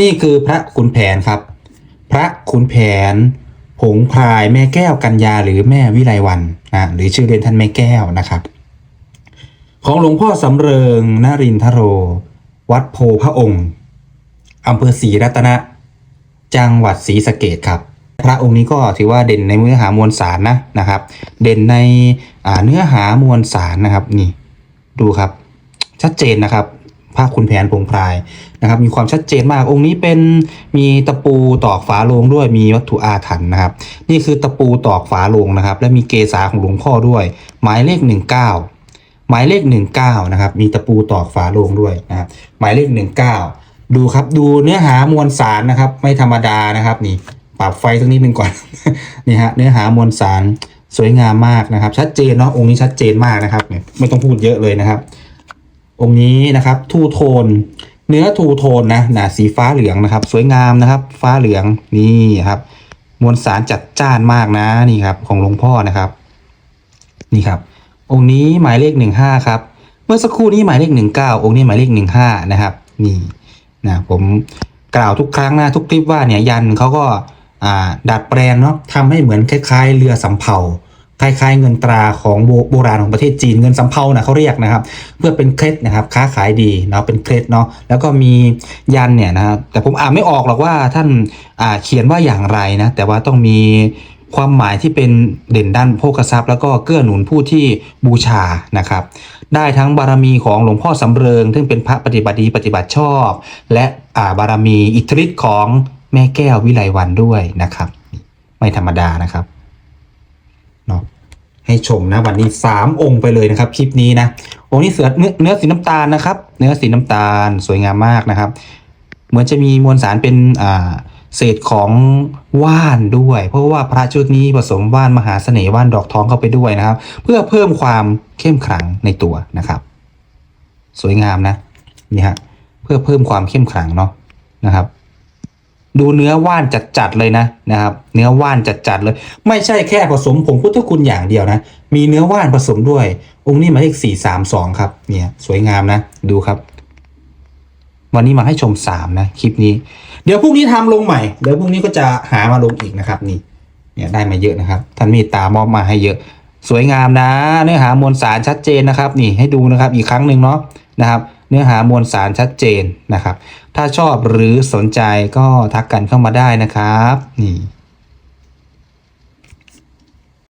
นี่คือพระขุนแผนครับ พระขุนแผน ผงพรายแม่แก้วกัญญาหรือแม่วิไลวันนะหรือชื่อเรียนท่านแม่แก้วนะครับ ของหลวงพ่อสำเริงนรินทโร วัดโพพระองค์อำเภอศรีรัตนะ จังหวัดศรีสะเกดครับ พระองค์นี้ก็ถือว่าเด่นในเนื้อหามวลสารนะนะครับ เด่นในเนื้อหามวลสารนะครับนี่ดูครับ ชัดเจนนะครับ พระคุณแผนพงพรายนะครับ มีความชัดเจนมากองค์นี้เป็นมีตะปูตอกฝาโลงด้วยมีวัตถุอาถรรพ์นะครับ นี่คือตะปูตอกฝาโลงนะครับ และมีเกษาของหลวงพ่อด้วย หมายเลข 19 หมายเลข 19นะครับมีตะปูตอกฝาโลงด้วยนะครับหมายเลข 19 ดูครับดูเนื้อหามวลสารนะครับ ไม่ธรรมดานะครับนี่ปรับไฟสักนิดหนึ่งก่อน นี่ฮะเนื้อหามวลสารสวยงามมากนะครับ ชัดเจนเนาะองค์นี้ชัดเจนมากนะครับเนี่ยไม่ต้องพูดเยอะเลยนะครับ องค์นี้นะครับทูโทน เนื้อทูโทนนะนะสีฟ้าเหลืองนะครับ สวยงามนะครับ ฟ้าเหลืองนี่ครับมวลสารจัดจ้านมากนะนี่ครับ ของหลวงพ่อนะครับ นี่ครับ องค์นี้หมายเลขหนึ่งห้าครับ เมื่อสักครู่นี้หมายเลขหนึ่งเก้าองค์นี้หมายเลขหนึ่งห้านะครับ นี่นะผมกล่าวทุกครั้งนะทุกคลิปว่าเนี่ยยันเขาก็อ่าดัดแปลงเนาะทำให้เหมือนคล้าย ๆ เรือสำเภา คล้ายๆ เงินตราของโบโบราณของประเทศจีนเงินสำเภานะเขาเรียกนะครับ เพื่อเป็นเคล็ดนะครับค้าขายดีเนาะเป็นเคล็ดเนาะแล้วก็มียันเนี่ยนะครับแต่ผมอ่านไม่ออกหรอกว่าท่านอ่าเขียนว่าอย่างไรนะแต่ว่าต้องมีความหมายที่เป็นเด่นด้านโภคทรัพย์ แล้วก็เกื้อหนุนผู้ที่บูชานะครับ ได้ทั้งบารมีของหลวงพ่อสำเริง ซึ่งเป็นพระปฏิบัติดีปฏิบัติชอบ และอ่าบารมีอิทธิฤทธิ์ของแม่แก้ววิไลวันด้วยนะครับ ไม่ธรรมดานะครับ เนาะให้ชมนะวันนี้สามองค์ไปเลยนะครับ คลิปนี้นะองค์นี้เสือเนื้อเนื้อสีน้ำตาลนะครับ เนื้อสีน้ำตาลสวยงามมากนะครับ เหมือนจะมีมวลสารเป็นอ่าเศษของว่านด้วย เพราะว่าพระชุดนี้ผสมว่านมหาเสน่ห์ว่านดอกทองเข้าไปด้วยนะครับ เพื่อเพิ่มความเข้มขลังในตัวนะครับ สวยงามนะนี่ฮะเพื่อเพิ่มความเข้มขลังเนาะนะครับ ดูเนื้อว่านจัดๆเลยนะนะครับ เนื้อว่านจัดๆเลย ไม่ใช่แค่ผสมผงพุทธคุณอย่างเดียวนะ มีเนื้อว่านผสมด้วย องค์นี้หมายเลขสี่สามสองครับ เนี่ย สวยงามนะ ดูครับ วันนี้มาให้ชมสามนะคลิปนี้ เดี๋ยวพรุ่งนี้ทำลงใหม่ เดี๋ยวพรุ่งนี้ก็จะหามาลงอีกนะครับ นี่ เนี่ยได้มาเยอะนะครับ ท่านมตตามอบมาให้เยอะ สวยงามนะ เนื้อหามวลสารชัดเจนนะครับ นี่ให้ดูนะครับ อีกครั้งหนึ่งเนาะนะครับ เนื้อหามวลสารชัดเจนนะครับ ถ้าชอบหรือสนใจก็ทักกันเข้ามาได้นะครับนี่